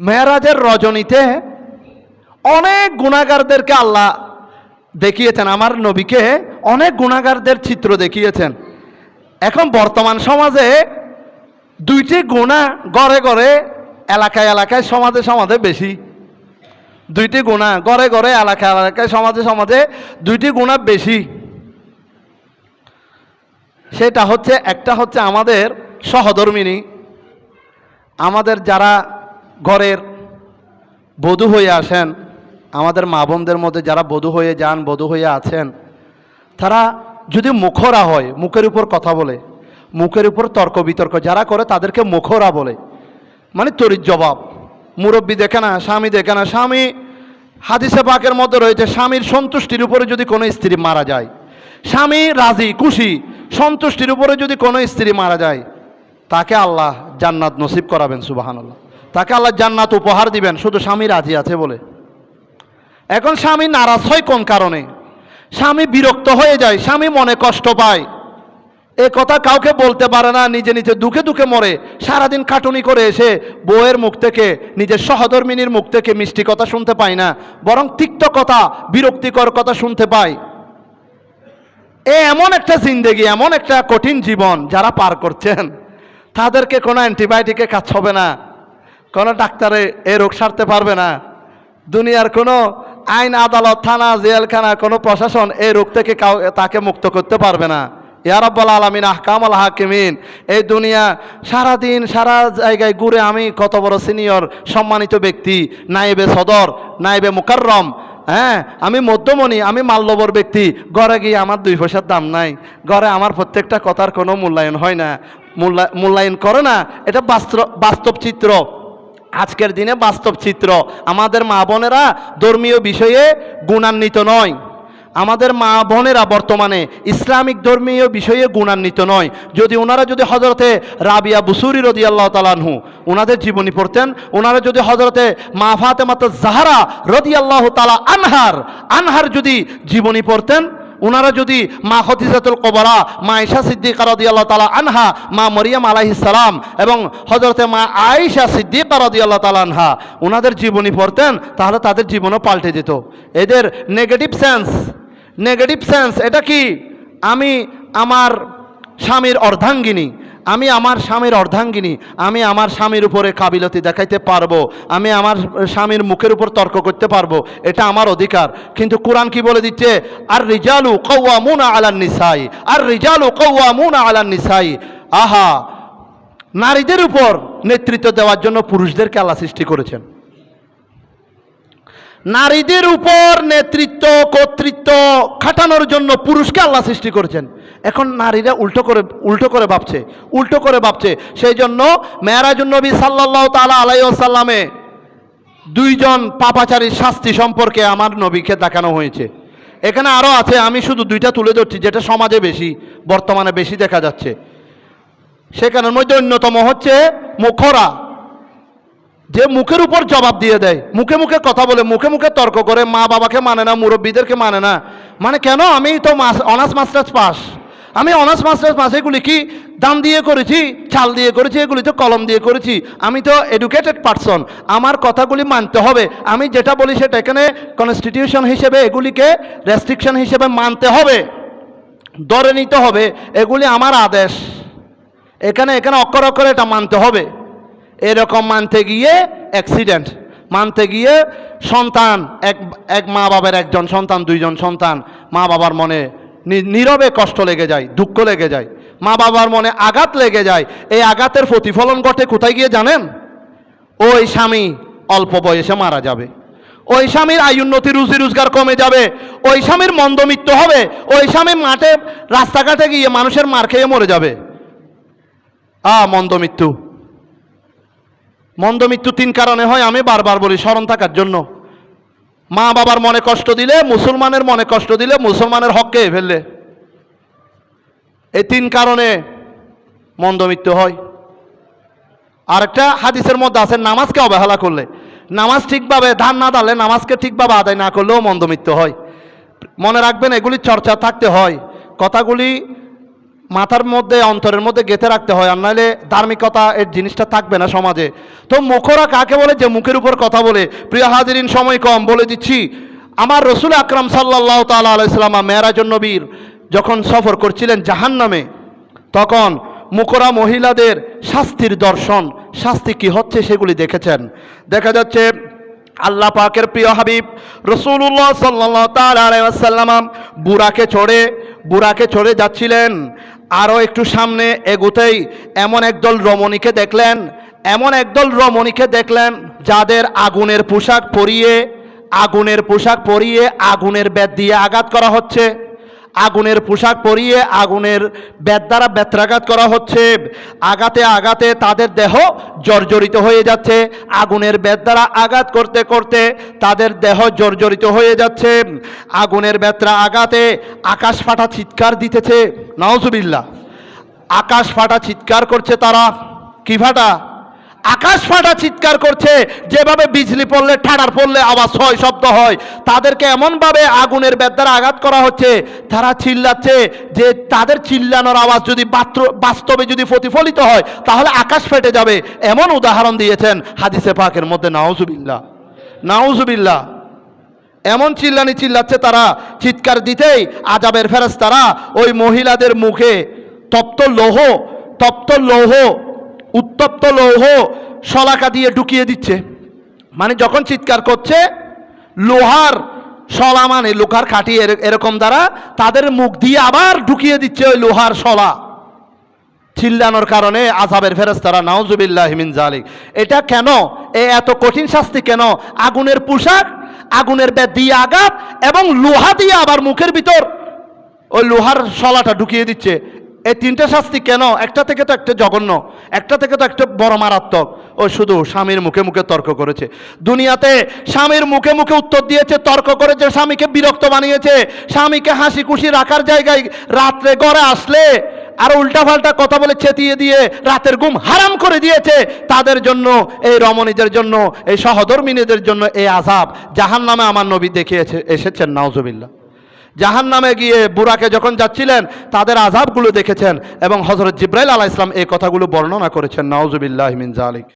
মেয়েরাজের রজনীতে অনেক গুণাগারদেরকে আল্লাহ দেখিয়েছেন, আমার নবীকে অনেক গুণাগারদের চিত্র দেখিয়েছেন। এখন বর্তমান সমাজে দুইটি গুণা গড়ে গড়ে এলাকায় এলাকায় সমাজে সমাজে বেশি। দুইটি গুণা গড়ে গড়ে এলাকায় এলাকায় সমাজে সমাজে দুইটি গুণা বেশি। সেটা হচ্ছে, একটা হচ্ছে আমাদের সহধর্মিনী। আমাদের যারা ঘরের বধূ হয়ে আসেন, আমাদের মা বোনদের মধ্যে যারা বধূ হয়ে যান, বধূ হয়ে আছেন, তারা যদি মুখরা হয়, মুখের উপর কথা বলে, মুখের উপর তর্ক বিতর্ক যারা করে তাদেরকে মুখরা বলে। মানে তরির জবাব। মুরব্বী দেখে না, স্বামী দেখে না, স্বামী হাদিসে পাকের মধ্যে রয়েছে, স্বামীর সন্তুষ্টির উপরে যদি কোনো স্ত্রী মারা যায়, স্বামী রাজি, খুশি, সন্তুষ্টির উপরে যদি কোনো স্ত্রী মারা যায়, তাকে আল্লাহ জান্নাত নসিব করাবেন সুবাহান আল্লাহ তাকে আল্লাহ জান্নাত উপহার দিবেন, শুধু স্বামী রাজি আছে বলে। এখন স্বামী নারাজ হয় কোন কারণে? স্বামী বিরক্ত হয়ে যায়, স্বামী মনে কষ্ট পায়। এ কথা কাউকে বলতে পারে না, নিজে নিজে দুঃখে দুঃখে মরে। সারাদিন কাটুনি করে এসে বউয়ের মুখ থেকে, নিজের সহধর্মিনীর মুখ থেকে মিষ্টি কথা শুনতে পায় না, বরং তিক্ত কথা, বিরক্তিকর কথা শুনতে পায়। এ এমন একটা জিন্দেগি, এমন একটা কঠিন জীবন যারা পার করছেন। তাদেরকে কোনো অ্যান্টিবায়োটিকে কাজ হবে না। কোনো ডাক্তারে এ রোগ সারতে পারবে না। দুনিয়ার কোনো আইন, আদালত, থানা, জেলখানা, কোনো প্রশাসন এই রোগ থেকে কাউ, তাকে মুক্ত করতে পারবে না। ইয়ারব্বাল আলমিন আহকাম আল হাকিমিন, এই দুনিয়া সারাদিন, সারা জায়গায় ঘুরে আমি কত বড় সিনিয়র, সম্মানিত ব্যক্তি নাইবে সদর নাইবে মুকাররম হ্যাঁ? আমি মধ্যমণি, আমি মাল্যবর ব্যক্তি, ঘরে গিয়ে আমার দুই পয়সার দাম নাই। ঘরে আমার প্রত্যেকটা কথার কোনো মূল্যায়ন হয় না। মূল্যা, মূল্যায়ন করে না। এটা বাস্তব বাস্তব চিত্র। আজকের দিনে বাস্তব চিত্র। আমাদের মা বোনেরা ধর্মীয় বিষয়ে গুণান্বিত নয়। আমাদের মা বোনেরা বর্তমানে ইসলামিক ধর্মীয় বিষয়ে গুণান্বিত নয়। যদি ওনারা যদি হজরতে রাবিয়া বুসুরি রদি আল্লাহ তালানহু ওনাদের জীবনী পড়তেন, ওনারা যদি হজরতে মা ফাতেমাত জাহারা রদি আল্লাহ তালা আনহার আনহার যদি জীবনী পড়তেন ওনারা যদি মা হতিজাতুল কবরা, মা ঈশা সিদ্দিকা রদি আল্লাহ তালা আনহা, মা মরিয়াম আলাইহিস সালাম এবং হজরতে মা আয়েশা সিদ্দিকা রদি আল্লাহ তালা আনহা ওনাদের জীবনী পড়তেন, তাহলে তাদের জীবনও পাল্টে যেত এদের নেগেটিভ সেন্স নেগেটিভ সেন্স এটা কি? আমি আমার স্বামীর অর্ধাঙ্গিনী আমি আমার স্বামীর অর্ধাঙ্গিনী, আমি আমার স্বামীর উপরে কাবিলতি দেখাইতে পারব, আমি আমার স্বামীর মুখের উপর তর্ক করতে পারব, এটা আমার অধিকার। কিন্তু কোরআন কি বলে দিচ্ছে? আর রিজালু কৌয়া মুনা আলান নিসাই আর রিজালু কৌয়া মুনা আলান নিসাই। আহা, নারীদের উপর নেতৃত্ব দেওয়ার জন্য পুরুষদেরকে আল্লাহ সৃষ্টি করেছেন। নারীদের উপর নেতৃত্ব, কর্তৃত্ব খাটানোর জন্য পুরুষকে আল্লাহ সৃষ্টি করেছেন। এখন নারীরা উল্টো করে উল্টো করে ভাবছে, উল্টো করে ভাবছে। সেই জন্য মেয়ারাজুন নবী সাল্লাহ তালা আলাইসাল্লামে দুইজন পাপাচারীর শাস্তি সম্পর্কে আমার নবীকে দেখানো হয়েছে। এখানে আরও আছে, আমি শুধু দুইটা তুলে ধরছি, যেটা সমাজে বেশি, বর্তমানে বেশি দেখা যাচ্ছে। সেখানের মধ্যে অন্যতম হচ্ছে মুখরা। যে মুখের উপর জবাব দিয়ে দেয়, মুখে মুখে কথা বলে, মুখে মুখে তর্ক করে, মা বাবাকে মানে না, মুরব্বীদেরকে মানে না। মানে কেন? আমি তো মাস, অনার্স মাস্টার্স পাস। আমি অনার্স মাস্টার্স পাস এগুলি কি? দাম দিয়ে করেছি, চাল দিয়ে করেছি, এগুলি তো কলম দিয়ে করেছি। আমি তো এডুকেটেড পারসন আমার কথাগুলি মানতে হবে। আমি যেটা বলি সেটা এখানে কনস্টিটিউশন হিসেবে এগুলিকে রেস্ট্রিকশন হিসেবে মানতে হবে। ধরে নিতে হবে, এগুলি আমার আদেশ। এখানে এখানে অক্ষর অক্ষরে এটা মানতে হবে। এরকম মানতে গিয়ে অ্যাক্সিডেন্ট মানতে গিয়ে সন্তান, এক এক মা বাবার একজন সন্তান, দুইজন সন্তান মা বাবার মনে নীরবে কষ্ট লেগে যায়, দুঃখ লেগে যায় মা বাবার মনে আঘাত লেগে যায়। এই আঘাতের প্রতিফলন ঘটে কোথায় গিয়ে জানেন? ওই স্বামী অল্প বয়সে মারা যাবে। ওই স্বামীর আয় উন্নতি রুজি রোজগার কমে যাবে। ওই স্বামীর মন্দমৃত্যু হবে। ওই স্বামী মাঠে, রাস্তাঘাটে গিয়ে মানুষের মার খেয়ে মরে যাবে। আ মন্দমৃত্যু মন্দ মৃত্যু তিন কারণে হয়, আমি বারবার বলি, স্মরণ থাকার জন্য। মা বাবার মনে কষ্ট দিলে, মুসলমানের মনে কষ্ট দিলে, মুসলমানের হককে ফেললে। এই তিন কারণে মন্দ মৃত্যু হয়। আরেকটা হাদিসের মধ্যে আছে, নামাজকে অবহেলা করলে। নামাজ ঠিকভাবে ধান না দালে নামাজকে ঠিকভাবে আদায় না করলেও মন্দ মৃত্যু হয়। মনে রাখবেন এগুলি চর্চা থাকতে হয়। কথাগুলি মাথার মধ্যে, অন্তরের মধ্যে গেঁথে রাখতে হয়, আর নাহলে ধার্মিকতা এর জিনিসটা থাকবে না সমাজে। তো মুখরা কাকে বলে? যে মুখের উপর কথা বলে, প্রিয় হাজিরিন, সময় কম, বলে দিচ্ছি, আমার রসুল আকরাম সাল্লাহ তালা আলাইসালামা মেয়েরাজন নবীর যখন সফর করছিলেন জাহান নামে তখন মুখরা মহিলাদের শাস্তির দর্শন, শাস্তি কি হচ্ছে সেগুলি দেখেছেন। দেখা যাচ্ছে আল্লাহ পাকের প্রিয় হাবিব রসুল্লাহ সাল্লাহ তালাম বুড়াকে ছড়ে বুড়াকে ছড়ে যাচ্ছিলেন। আরও একটু সামনে এগুতেই এমন একদল রমণীকে দেখলেন, এমন একদল রমণীকে দেখলেন যাদের আগুনের পোশাক পরিয়ে, আগুনের পোশাক পরিয়ে আগুনের বেদ দিয়ে আঘাত করা হচ্ছে। আগুনের পোশাক পরিয়ে আগুনের বেদ দ্বারা বেত্রাঘাত করা হচ্ছে। আঘাতে আঘাতে তাদের দেহ জর্জরিত হয়ে যাচ্ছে। আগুনের বেদ দ্বারা আঘাত করতে করতে তাদের দেহ জর্জরিত হয়ে যাচ্ছে। আগুনের বেত্রা আঘাতে আকাশ ফাটা চিৎকার দিতেছে। নাওজুবিল্লা আকাশ ফাটা চিৎকার করছে তারা। কি ফাটা? আকাশ ফাটা চিৎকার করছে, যেভাবে বিজলি পড়লে, ঠাডার পড়লে আওয়াজ হয় শব্দ হয়। তাদেরকে এমনভাবে আগুনের বেদ্দারা আঘাত করা হচ্ছে, তারা চিল্লাচ্ছে যে তাদের চিল্লানোর আওয়াজ যদি বাস্তবে যদি প্রতিফলিত হয়, তাহলে আকাশ ফেটে যাবে। এমন উদাহরণ দিয়েছেন হাদিসে পাকের মধ্যে, নাউজুবিল্লাহ। নাউজুবিল্লাহ। এমন চিল্লানি চিল্লাচ্ছে তারা, চিৎকার দিতেই আজাবের ফেরাস তারা ওই মহিলাদের মুখে তপ্ত লৌহ তপ্ত লৌহ উত্তপ্ত লৌহ শলাকা দিয়ে ঢুকিয়ে দিচ্ছে। মানে যখন চিৎকার করছে, লোহার শলা মানে লোহার এর- এরকম দ্বারা তাদের মুখ দিয়ে আবার ঢুকিয়ে দিচ্ছে ওই লোহার শলা। চিল্লানোর কারণে আজাবের ফেরেস্তারা নাউজুবিল্লাহ হিমিন জালিক এটা কেন? এ এত কঠিন শাস্তি কেন? আগুনের পোশাক, আগুনের বেদ দিয়ে আঘাত এবং লোহা দিয়ে আবার মুখের ভিতর ওই লোহার শলাটা ঢুকিয়ে দিচ্ছে। এই তিনটা শাস্তি কেন? একটা থেকে তো একটা জঘন্য, একটা থেকে তো একটা বড় মারাত্মক। ও শুধু স্বামীর মুখে মুখে তর্ক করেছে। দুনিয়াতে স্বামীর মুখে মুখে উত্তর দিয়েছে, তর্ক করেছে, স্বামীকে বিরক্ত বানিয়েছে, স্বামীকে হাসি খুশি রাখার জায়গায় রাত্রে ঘরে আসলে আর উল্টাপাল্টা কথা বলে চেতিয়ে দিয়ে রাতের ঘুম হারাম করে দিয়েছে। তাদের জন্য, এই রমণীদের জন্য, এই সহধর্মিনীদের জন্য এই আজাব জাহান নামে আমার নবী দেখিয়েছে, এসেছেন, নাউজুবিল্লাহ। জাহান নামে গিয়ে বুড়াকে যখন যাচ্ছিলেন, তাদের আজাবগুলো দেখেছেন এবং হজরত জিব্রাইল আলাহ ইসলাম এই কথাগুলো বর্ণনা করেছেন নাওজুবিল্লাহমিন জালিক